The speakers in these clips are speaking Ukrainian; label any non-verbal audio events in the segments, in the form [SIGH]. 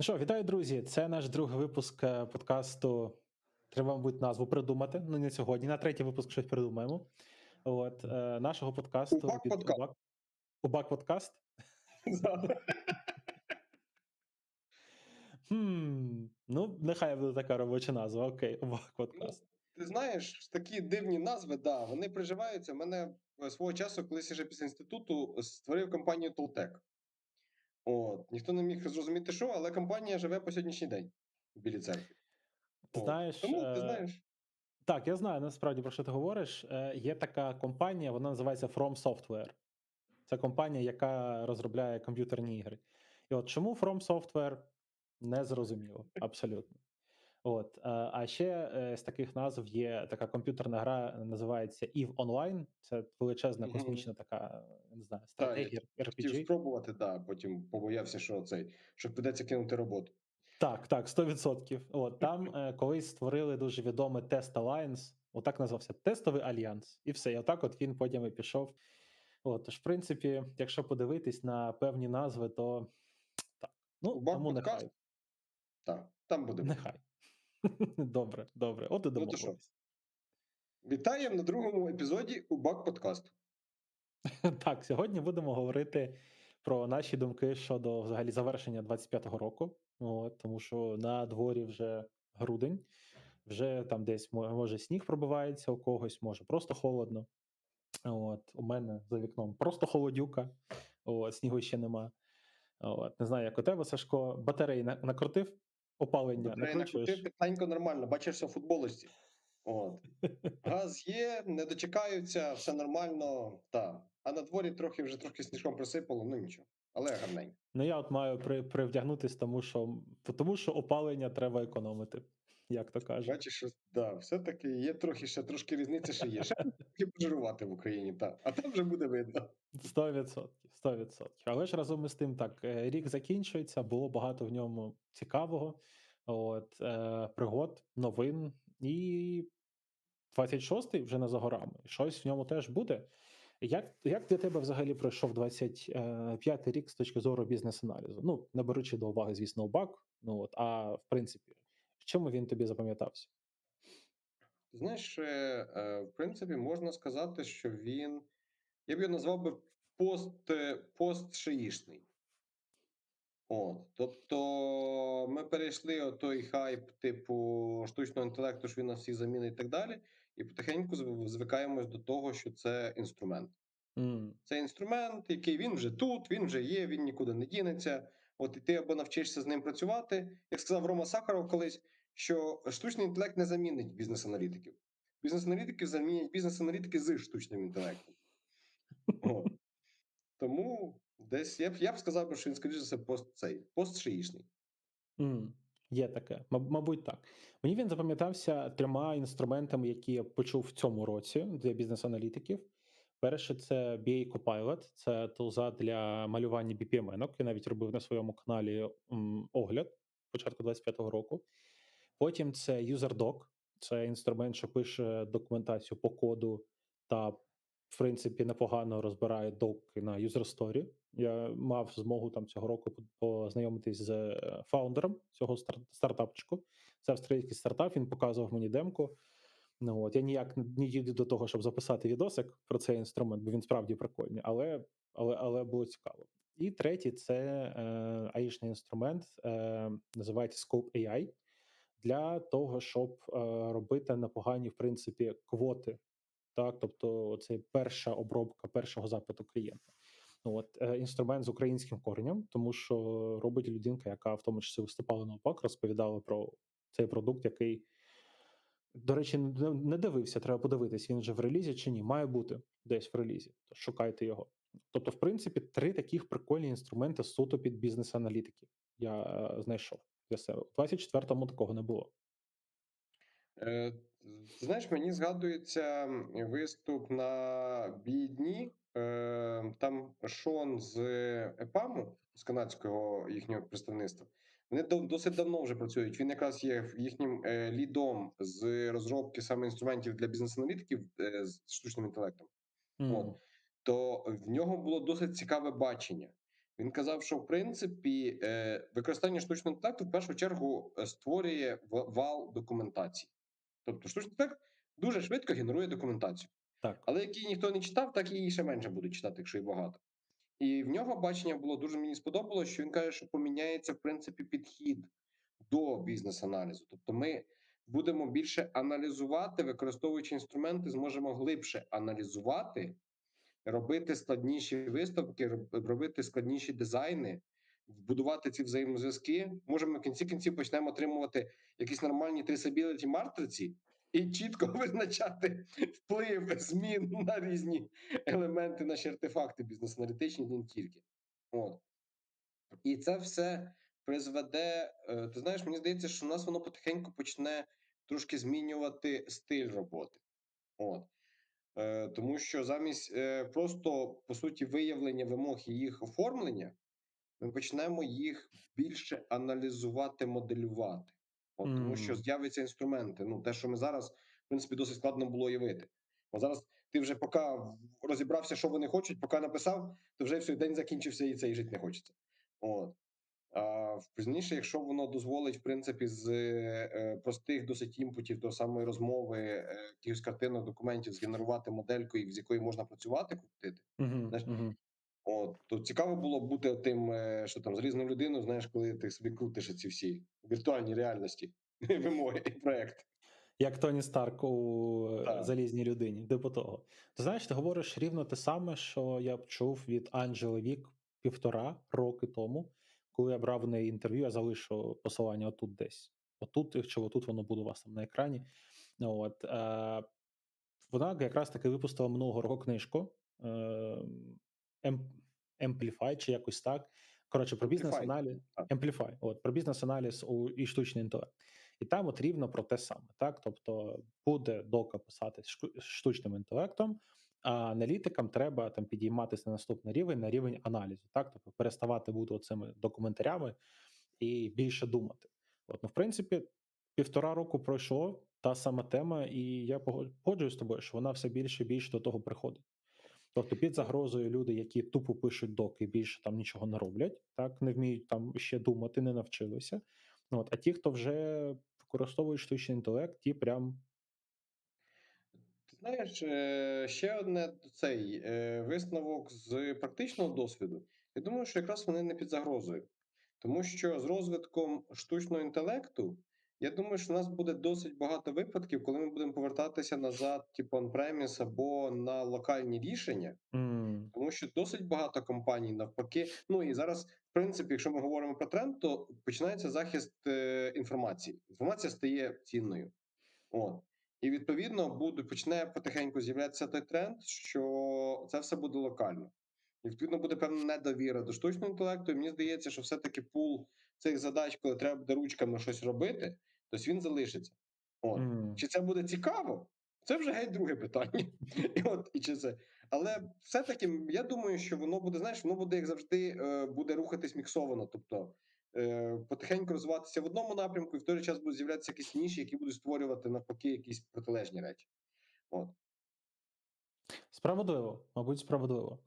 Ну що, вітаю, друзі! Це наш другий випуск е, подкасту. Треба, мабуть, назву придумати. Ну, не сьогодні. На третій випуск щось придумаємо. От, е, нашого подкасту Убак від подкаст. Убак, Убак Подкаст. Хм, ну, нехай буде така робоча назва. Окей, Убак Подкаст. Ти знаєш, такі дивні назви, да, вони приживаються. Мене е, свого часу, колись вже після інституту, створив компанію Толтек. От, ніхто не міг зрозуміти, що, але компанія живе по сьогоднішній день в Білій церкві. Ти знаєш, Тому ти е, знаєш. Так, я знаю насправді про що ти говориш. Е, Є така компанія, вона називається From Software. Це компанія, яка розробляє комп'ютерні ігри. І от чому From Software не зрозуміло, абсолютно. От, е, а ще е, з таких назв є така комп'ютерна гра, називається EVE Online. Це величезна космічна така, не знаю, Так, стратегія Хотів спробувати, да, потім побоявся, що цей, що придеться кинути роботу. Так, так, 100%. От там [LAUGHS] е, колись створили дуже відомий Test Alliance, отак назвався Тестовий Альянс. І все. І отак от він потім і пішов. От, тож, в принципі, якщо подивитись на певні назви, то так. Ну, тому нехай. Так, там буде. Нехай. Добре, добре. От і Ну, то. Вітаємо на другому епізоді Убак подкасту. [LAUGHS] Так, сьогодні будемо говорити про наші думки щодо взагалі завершення 25-го року. От, тому що на дворі вже грудень, вже там десь може сніг пробивається, у когось може просто холодно. От, у мене за вікном просто холодюка, от, снігу ще нема. От, не знаю, як у тебе, Сашко, батареї накрутив, опалення накручуєш. накрутив тихенько нормально, бачишся в футболості. От. Газ є, не дочекаються, все нормально. Та. А на дворі трохи вже трохи сніжком присипало, ну нічого. Але гарненько. Ну, я от маю при, привдягнутись, тому що, тому що опалення треба економити, як то кажуть. Бачиш, що да, все-таки є трохи ще трошки різниця, ще є. Ще трохи пожирувати в Україні, та. а там вже буде видно. 100%, 100%. Але ж разом із тим, так, е, рік закінчується, було багато в ньому цікавого, от, е, пригод, новин, і 26-й вже не за горами. Щось в ньому теж буде. Як, як для тебе взагалі пройшов 25-й рік з точки зору бізнес-аналізу? Ну, не беручи до уваги, звісно, УБАК, ну от, а в принципі, в чому він тобі запам'ятався? Знаєш, е, е, в принципі, можна сказати, що він. Я б його назвав би пост, е, постшиїшний. От, тобто ми перейшли той хайп, типу штучного інтелекту, що він нас всіх замінить і так далі, і потихеньку звикаємось до того, що це інструмент. М, Це інструмент, який він вже тут, він вже є, він нікуди не дінеться. От і ти або навчишся з ним працювати. Як сказав Рома Сахаров колись, що штучний інтелект не замінить бізнес-аналітиків. Бізнес-аналітиків замінять бізнес-аналітики з штучним інтелектом. Тому десь я б я б сказав, що він, скоріше за все, пост цей постшиїшний. Є таке, мабуть, так. Мені він запам'ятався трьома інструментами, які я почув в цьому році для бізнес-аналітиків. Перше, це BA Copilot, це тулза для малювання BPM-енок. Я навіть робив на своєму каналі огляд початку 25-го року. Потім це UserDoc, це інструмент, що пише документацію по коду та, в принципі, непогано розбирає доки на User Story. Я мав змогу там цього року по- познайомитись з е, фаундером цього стар- стартапчику. Це австралійський стартап. Він показував мені демку. Ну от я ніяк не їду до того, щоб записати відосик про цей інструмент, бо він справді прикольний, але, але, але було цікаво. І третій це е, аїшний інструмент, е, називається Scope AI, для того, щоб е, робити непогані, в принципі, квоти. Так, тобто, це перша обробка першого запиту клієнта. Ну, От е, інструмент з українським коренем, тому що робить людинка, яка в тому числі виступала на ОПАК, розповідала про цей продукт, який, до речі, не, дивився. Треба подивитись, він вже в релізі чи ні. Має бути десь в релізі. То шукайте його. Тобто, в принципі, три таких прикольні інструменти суто під бізнес-аналітиків я е, знайшов для себе. У 24-му такого не було. Е, знаєш, мені згадується виступ на бідні. Е, Шон з ЕПАМу, з канадського їхнього представництва. Вони досить давно вже працюють. Він якраз є їхнім е, лідом з розробки саме інструментів для бізнес-аналітиків е, з штучним інтелектом. М, От. То в нього було досить цікаве бачення. Він казав, що в принципі е, використання штучного інтелекту в першу чергу е, створює вал документації. Тобто штучний інтелект дуже швидко генерує документацію. Так. Але як її ніхто не читав, так її ще менше будуть читати, якщо і багато. І в нього бачення було дуже мені сподобалось, що він каже, що поміняється в принципі підхід до бізнес-аналізу. Тобто, ми будемо більше аналізувати, використовуючи інструменти, зможемо глибше аналізувати, робити складніші виставки, робити складніші дизайни, вбудувати ці взаємозв'язки. Може, ми в кінці кінців почнемо отримувати якісь нормальні трисабіліті матриці і чітко [LAUGHS] визначати вплив змін на різні елементи, наші артефакти бізнес-аналітичні, не тільки. От. І це все призведе. е, Ти знаєш, мені здається, що у нас воно потихеньку почне трошки змінювати стиль роботи. От. Е, Тому що замість е, просто по суті виявлення вимог і їх оформлення, ми почнемо їх більше аналізувати, моделювати. От, тому що з'являться інструменти. Ну, те, що ми зараз, в принципі, досить складно було уявити. Бо зараз ти вже поки розібрався, що вони хочуть, поки написав, то вже все, день закінчився і це і жити не хочеться. От. А пізніше, якщо воно дозволить, в принципі, з е, простих досить імпутів до самої розмови, е, якихось картинок, документів, згенерувати модельку, з якою можна працювати, крутити. Знаєш, Мгм. От то цікаво було бути тим, е, що там з різною людиною, знаєш, коли ти собі крутиш ці всі віртуальні реальності, [LAUGHS] вимоги і проект. Як Тоні Старк у е, Так. залізній людині, типу того. Ти знаєш, ти говориш рівно те саме, що я чув від Анджели Вік півтора роки тому, коли я брав в неї інтерв'ю, я залишу посилання отут десь. Отут, чи отут воно буде у вас там на екрані. От, е, вона якраз таки випустила минулого року книжку е, Em- Amplify, чи якось так. Коротше, про бізнес-аналіз. Amplify, от, про бізнес-аналіз у, і штучний інтелект. І там от рівно про те саме. Так? Тобто буде дока писати штучним інтелектом, а аналітикам треба там підійматися на наступний рівень, на рівень аналізу. Так? Тобто переставати бути цими документарями і більше думати. От, ну, в принципі, півтора року пройшло та сама тема, і я погоджуюсь з тобою, що вона все більше і більше до того приходить. Тобто під загрозою люди, які тупо пишуть доки, більше там нічого не роблять, так не вміють там ще думати, не навчилися. От, а ті, хто вже використовує штучний інтелект, ті прям Ти знаєш, е, ще одне цей е, висновок з практичного досвіду. Я думаю, що якраз вони не під загрозою, тому що з розвитком штучного інтелекту, я думаю, що в нас буде досить багато випадків, коли ми будемо повертатися назад, типу on-premise або на локальні рішення. м, Тому що досить багато компаній навпаки. Ну і зараз, в принципі, якщо ми говоримо про тренд, то починається захист е, інформації. Інформація стає цінною. От. І відповідно буде почне потихеньку з'являтися той тренд, що це все буде локально. І відповідно буде певна недовіра до штучного інтелекту. І мені здається, що все-таки пул цих задач, коли треба буде ручками щось робити, то він залишиться. От. м. Чи це буде цікаво? Це вже геть друге питання. [LAUGHS] І от і чи це. Але все-таки я думаю, що воно буде, знаєш, воно буде, як завжди, е, буде рухатись міксовано. Тобто е, потихеньку розвиватися в одному напрямку, і в той же час будуть з'являтися якісь ніші, які будуть створювати навпаки якісь протилежні речі. От. Справедливо, мабуть, справедливо.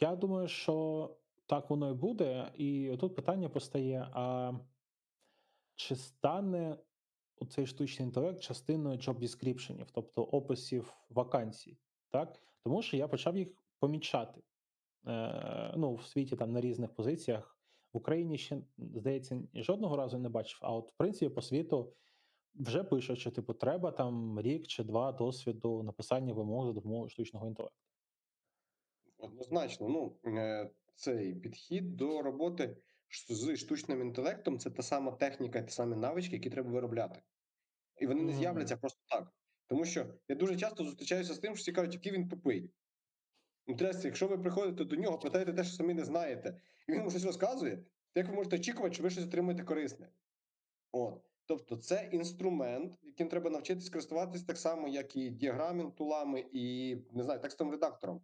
Я думаю, що так воно і буде. І тут питання постає: а чи стане цей штучний інтелект частиною job descriptionів, тобто описів вакансій? Так? Тому що я почав їх помічати. Е, ну, в світі там на різних позиціях. В Україні ще, здається, жодного разу не бачив. А от, в принципі, по світу вже пишуть, що типу, треба там рік чи два досвіду написання вимог за допомогою штучного інтелекту. Однозначно, ну е, цей підхід до роботи з штучним інтелектом це та сама техніка, ті самі навички, які треба виробляти. І вони не з'являться просто так. Тому що я дуже часто зустрічаюся з тим, що всі кажуть, який він тупий. Ну, трясся, якщо ви приходите до нього, питаєте те, що самі не знаєте, і він вам щось розказує, то як ви можете очікувати, що ви щось отримаєте корисне? От. Тобто, це інструмент, яким треба навчитись користуватись так само, як і діаграмінг тулами, і не знаю, текстовим редактором.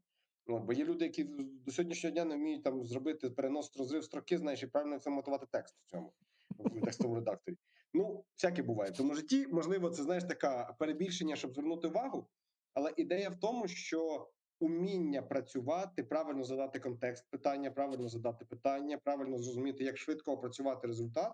От, бо є люди, які до сьогоднішнього дня не вміють там зробити перенос розрив строки, знаєш, і правильно форматувати текст в цьому в текстовому редакторі. Ну, всяке буває. Тому житті, можливо, це знаєш така перебільшення, щоб звернути увагу. Але ідея в тому, що уміння працювати, правильно задати контекст питання, правильно задати питання, правильно зрозуміти, як швидко опрацювати результат.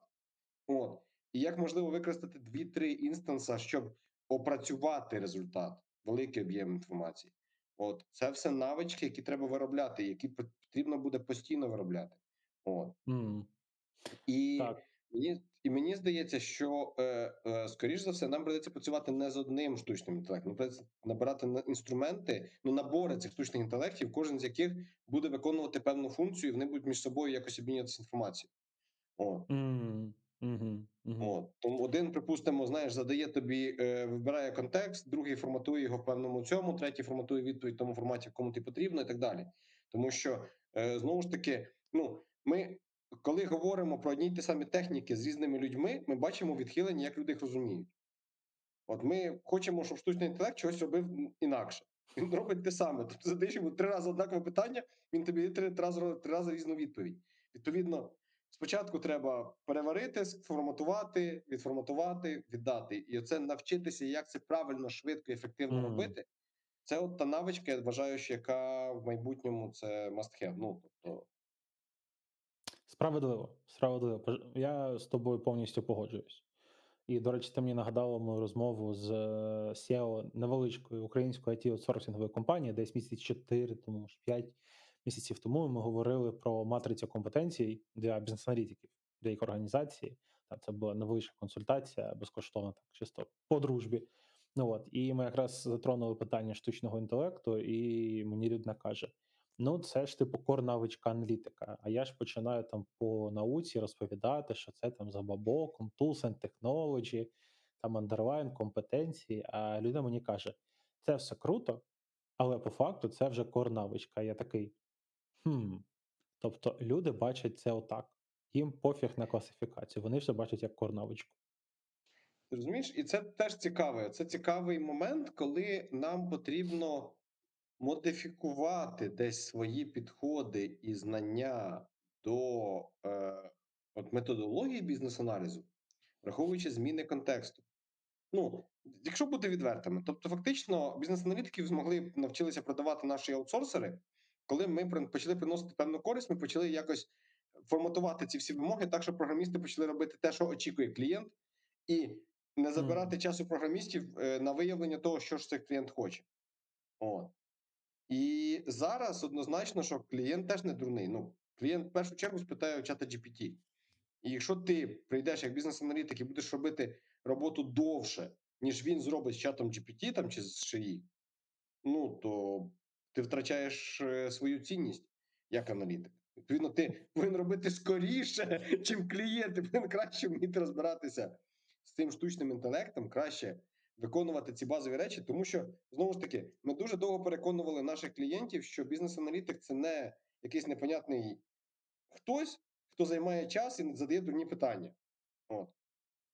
От і як можливо використати 2-3 інстанса, щоб опрацювати результат, великий об'єм інформації. От це все навички, які треба виробляти, які потрібно буде постійно виробляти. От М. і Так. мені і мені здається, що е, е, скоріш за все, нам придеться працювати не з одним штучним інтелектом. Придеться набирати на- інструменти, ну набори цих штучних інтелектів, кожен з яких буде виконувати певну функцію, і вони будуть між собою якось обмінюватися інформацією. От. М. Мгм. Мгм. От тому один, припустимо, знаєш, задає тобі, е, вибирає контекст, другий форматує його в певному цьому, третій форматує відповідь в тому форматі, в кому ти потрібно, і так далі. Тому що е, знову ж таки, ну ми коли говоримо про одні й ті самі техніки з різними людьми, ми бачимо відхилення, як люди їх розуміють. От ми хочемо, щоб штучний інтелект щось робив інакше. Він робить те саме. Тобто задаєш йому три рази однакове питання, він тобі три, три рази три рази різну відповідь. Відповідно, спочатку треба переварити, сформатувати, відформатувати, віддати. І оце навчитися, як це правильно, швидко і ефективно Мгм. робити. Це от та навичка, я вважаю, що яка в майбутньому це must have. Ну тобто, Справедливо, справедливо. Я з тобою повністю погоджуюсь. І, до речі, ти мені нагадала мою розмову з е, SEO невеличкої української it аутсорсингової компанії, десь місяці 4 тому, може 5 місяців тому ми говорили про матрицю компетенцій для бізнес-аналітиків, для їх організації. Та це була невеличка консультація, безкоштовна, так чисто по дружбі. Ну от, і ми якраз затронули питання штучного інтелекту, і мені людина каже: Ну, це ж типу кор навичка аналітика. А я ж починаю там по науці розповідати, що це там за бабоком, tools and technology, там underline, компетенції. А людина мені каже: це все круто, але по факту це вже кор навичка. Я такий. Хм. Тобто люди бачать це отак. Їм пофіг на класифікацію. Вони все бачать як кор навичку. Ти розумієш, і це теж цікаве. Це цікавий момент, коли нам потрібно модифікувати десь свої підходи і знання до е, от методології бізнес-аналізу, враховуючи зміни контексту. Ну, якщо бути відвертими, тобто, фактично, бізнес-аналітиків змогли навчилися продавати наші аутсорсери, коли ми почали приносити певну користь, ми почали якось форматувати ці всі вимоги так, щоб програмісти почали робити те, що очікує клієнт, і не забирати часу програмістів е, на виявлення того, що ж цей клієнт хоче. От. І зараз однозначно, що клієнт теж не дурний. Ну, клієнт в першу чергу спитає у чата GPT. І якщо ти прийдеш як бізнес-аналітик і будеш робити роботу довше, ніж він зробить з чатом GPT там, чи з шиї, ну то ти втрачаєш е, свою цінність як аналітик. Відповідно, ти [LAUGHS] повинен робити скоріше, чим клієнт, ти повинен краще вміти розбиратися з цим штучним інтелектом, краще виконувати ці базові речі, тому що знову ж таки ми дуже довго переконували наших клієнтів, що бізнес-аналітик це не якийсь непонятний хтось, хто займає час і задає дурні питання. От.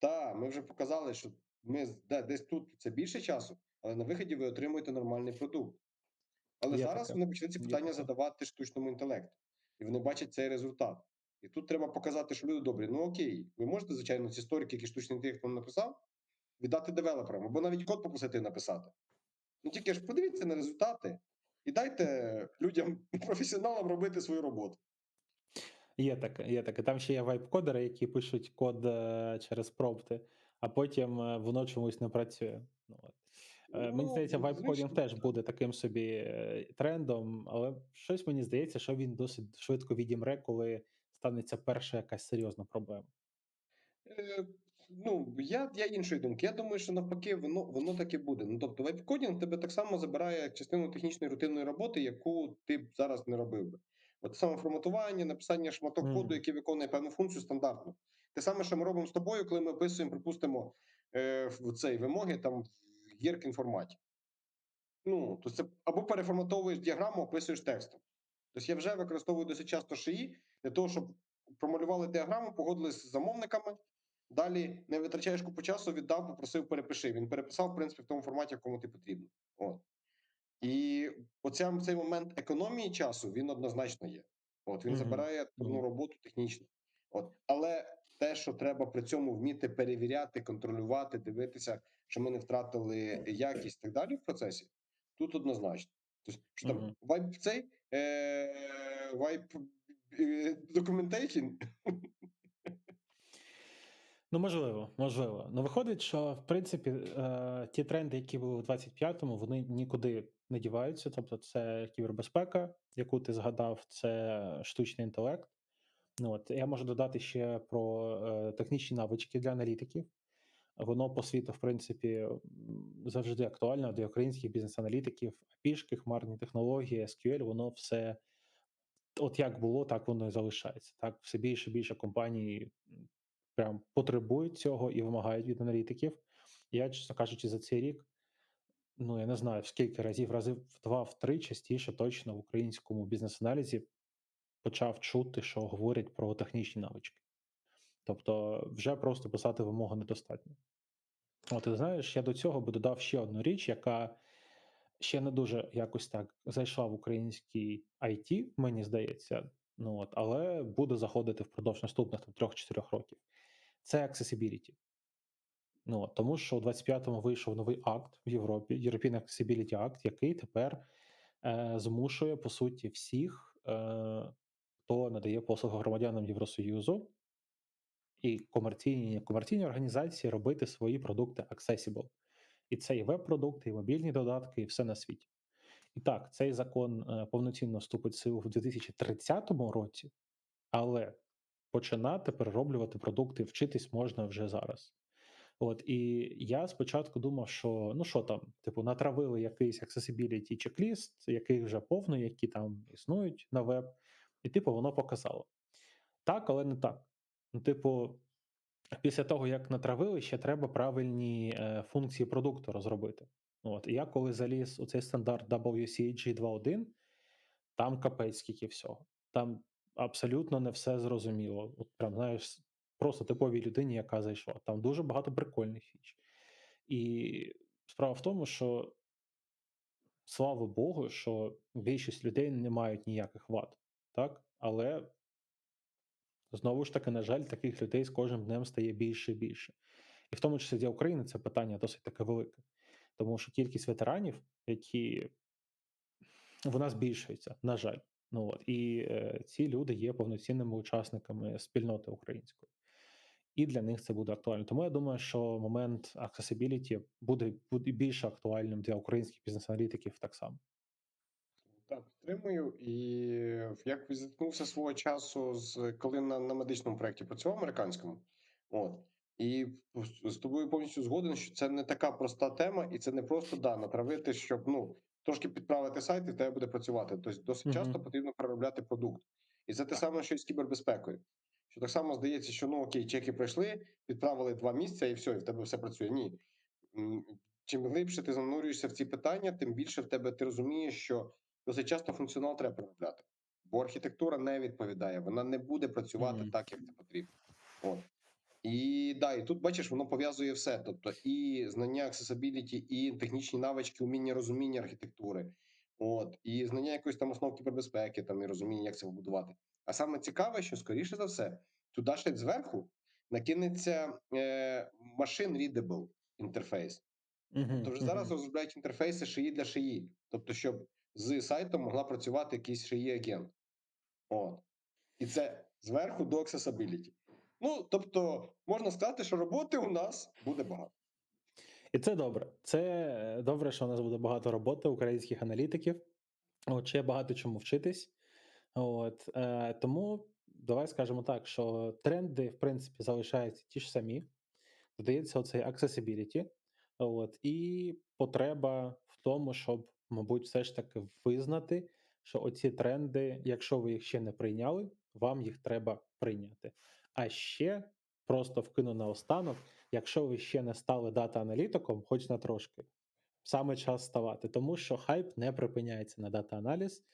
Та, ми вже показали, що ми де- десь тут це більше часу, але на виході ви отримуєте нормальний продукт. Але Є зараз таке. вони почали ці питання таке. задавати штучному інтелекту, і вони бачать цей результат. І тут треба показати, що люди добрі. Ну окей, ви можете, звичайно, ці сторіки, які штучний інтелект вам написав, віддати девелоперам, або навіть код попросити написати. Ну тільки ж подивіться на результати і дайте людям, [LAUGHS] професіоналам робити свою роботу. Є таке, є таке. Там ще є вайп-кодери, які пишуть код е, через промпти, а потім е, воно чомусь не працює. Ну, от. Е, Мені Ну, здається, вайп-кодінг теж буде таким собі е, трендом, але щось мені здається, що він досить швидко відімре, коли станеться перша якась серйозна проблема. Е, Ну, я, я іншої думки. Я думаю, що навпаки, воно воно так і буде. Ну, тобто, веб-кодінг тебе так само забирає частину технічної рутинної роботи, яку ти б зараз не робив би. От саме форматування, написання шматок Мгм. коду, який виконує певну функцію стандартно. Те саме, що ми робимо з тобою, коли ми описуємо, припустимо, е, в цей вимоги там в Gherkin форматі. Ну, то це або переформатовуєш діаграму, описуєш текстом. Тобто я вже використовую досить часто шиї для того, щоб промалювали діаграму, погодились з замовниками. Далі не витрачаєш купу часу, віддав, попросив, перепиши. Він переписав, в принципі, в тому форматі, в якому ти потрібно. От. І оця, цей момент економії часу він однозначно є. От він Мгм. забирає ну, Мгм. роботу технічну. От. Але те, що треба при цьому вміти перевіряти, контролювати, дивитися, що ми не втратили якість і так далі в процесі, тут однозначно. Тобто, що там Мгм. вайп цей, е, вайп, е, documentation? Ну, можливо, можливо. Ну, виходить, що в принципі е, ті тренди, які були у 25-му, вони нікуди не діваються. Тобто, це кібербезпека, яку ти згадав, це штучний інтелект. Ну, от я можу додати ще про е, технічні навички для аналітиків. Воно по світу, в принципі, завжди актуально для українських бізнес-аналітиків. Пішки, хмарні технології, SQL, воно все от як було, так воно і залишається. Так, все більше і більше компаній прям потребують цього і вимагають від аналітиків. Я, чесно кажучи, за цей рік, ну я не знаю в скільки разів, разів в два, в три частіше точно в українському бізнес-аналізі почав чути, що говорять про технічні навички. Тобто, вже просто писати вимогу недостатньо. От, ти знаєш, я до цього би додав ще одну річ, яка ще не дуже якось так зайшла в український IT, мені здається. Ну от, але буде заходити впродовж наступних там, 3-4 років. Це accessibility. Ну, тому що у 25-му вийшов новий акт в Європі, European Accessibility Act, який тепер е, змушує по суті всіх, е, хто надає послуги громадянам Євросоюзу і комерційні і некомерційні організації робити свої продукти accessible. І це і веб-продукти, і мобільні додатки, і все на світі. І так, цей закон е, повноцінно вступить в силу в 2030 році, але починати перероблювати продукти, вчитись можна вже зараз. От і я спочатку думав, що ну що там, типу, натравили якийсь accessibility чек-ліст, який вже повний, які там існують на веб, і типу воно показало. Так, але не так. Ну, типу, після того, як натравили, ще треба правильні е, функції продукту розробити. От, і я коли заліз у цей стандарт WCAG 2.1, там капець скільки всього. Там абсолютно не все зрозуміло. От прям знаєш, просто типовій людині, яка зайшла. Там дуже багато прикольних фіч. І справа в тому, що слава Богу, що більшість людей не мають ніяких вад, так? Але знову ж таки, на жаль, таких людей з кожним днем стає більше і більше. І в тому числі для України це питання досить таке велике, тому що кількість ветеранів, які вона збільшується, на жаль. Ну от і е, ці люди є повноцінними учасниками спільноти української, і для них це буде актуально. Тому я думаю, що момент accessibility буде, буде більш актуальним для українських бізнес-аналітиків так само. Так, підтримую. І як зіткнувся свого часу з коли на, на медичному проєкті працював американському, от і з- тобою повністю згоден, що це не така проста тема, і це не просто да, натравити, щоб ну трошки підправити сайт, і в тебе буде працювати. Тобто досить Мгм. часто потрібно переробляти продукт. І це те саме, що і з кібербезпекою. Що так само здається, що ну окей, чеки пройшли, підправили два місця, і все, і в тебе все працює. Ні. Чим глибше ти занурюєшся в ці питання, тим більше в тебе ти розумієш, що досить часто функціонал треба переробляти, бо архітектура не відповідає, вона не буде працювати Мгм. так, як це потрібно. От. І да, і тут бачиш, воно пов'язує все. Тобто і знання accessibility, і технічні навички, уміння розуміння архітектури, от, і знання якоїсь там основ кібербезпеки, там і розуміння, як це побудувати. А саме цікаве, що скоріше за все, туди ще зверху накинеться е, machine readable інтерфейс. Мгм, Тобто вже зараз розробляють інтерфейси шиї для шиї. Тобто, щоб з сайтом могла працювати якийсь шиї агент. От. І це зверху до accessibility. Ну, тобто, можна сказати, що роботи у нас буде багато. І це добре. Це е, добре, що у нас буде багато роботи українських аналітиків. От, ще багато чому вчитись. От, е, тому давай скажемо так, що тренди, в принципі, залишаються ті ж самі. Додається оцей accessibility, от, і потреба в тому, щоб, мабуть, все ж таки визнати, що оці тренди, якщо ви їх ще не прийняли, вам їх треба прийняти. А ще просто вкину наостанок, якщо ви ще не стали дата-аналітиком, хоч на трошки, саме час ставати, тому що хайп не припиняється на дата-аналіз.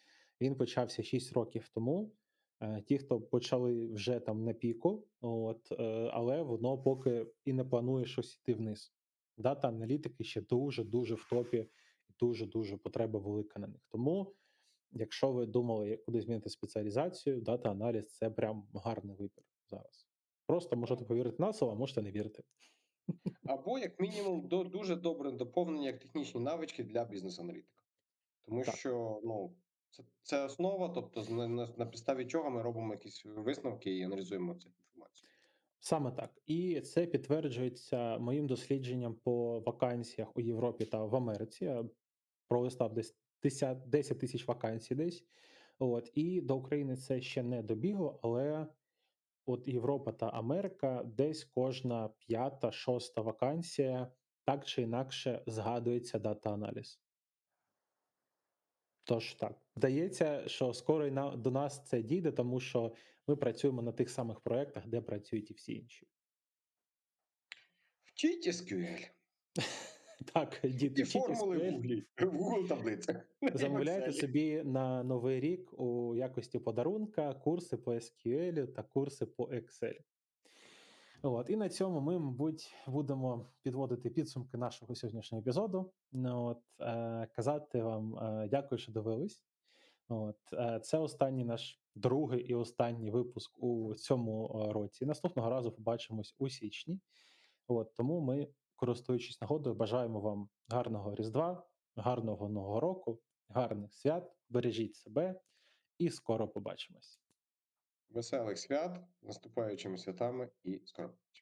Він почався 6 років тому. Е, Ті, хто почали вже там на піку, от, е, але воно поки і не планує щось йти вниз. Дата-аналітики ще дуже дуже в топі, дуже дуже потреба велика на них. Тому, якщо ви думали, куди змінити спеціалізацію, дата-аналіз це прям гарний вибір зараз. Просто можете повірити на слово, а можете не вірити. Або, як мінімум, до дуже добре доповнення як технічні навички для бізнес-аналітика. Тому Так. що, ну, це це основа, тобто на на на підставі чого ми робимо якісь висновки і аналізуємо цю інформацію. Саме так. І це підтверджується моїм дослідженням по вакансіях у Європі та в Америці. Я пролистав десь 10 10 тисяч вакансій десь. От, і до України це ще не добігло, але от Європа та Америка десь кожна п'ята, шоста вакансія так чи інакше згадується дата-аналіз. Тож так, здається, що скоро і на до нас це дійде, тому що ми працюємо на тих самих проектах, де працюють і всі інші. Вчіть SQL. [LAUGHS] Так, [LAUGHS] діти, І формули в. Гуглі, [LAUGHS] в Google таблицях. Замовляйте собі на Новий рік у якості подарунка курси по SQL та курси по Excel. От, і на цьому ми, мабуть, будемо підводити підсумки нашого сьогоднішнього епізоду. Ну, от, е, казати вам е, дякую, що дивились. От, е, це останній наш другий і останній випуск у цьому е, році. Наступного разу побачимось у січні. От, тому ми, користуючись нагодою, бажаємо вам гарного Різдва, гарного Нового року, гарних свят. Бережіть себе і скоро побачимось. Веселих свят, наступаючими святами і скоро побачимо.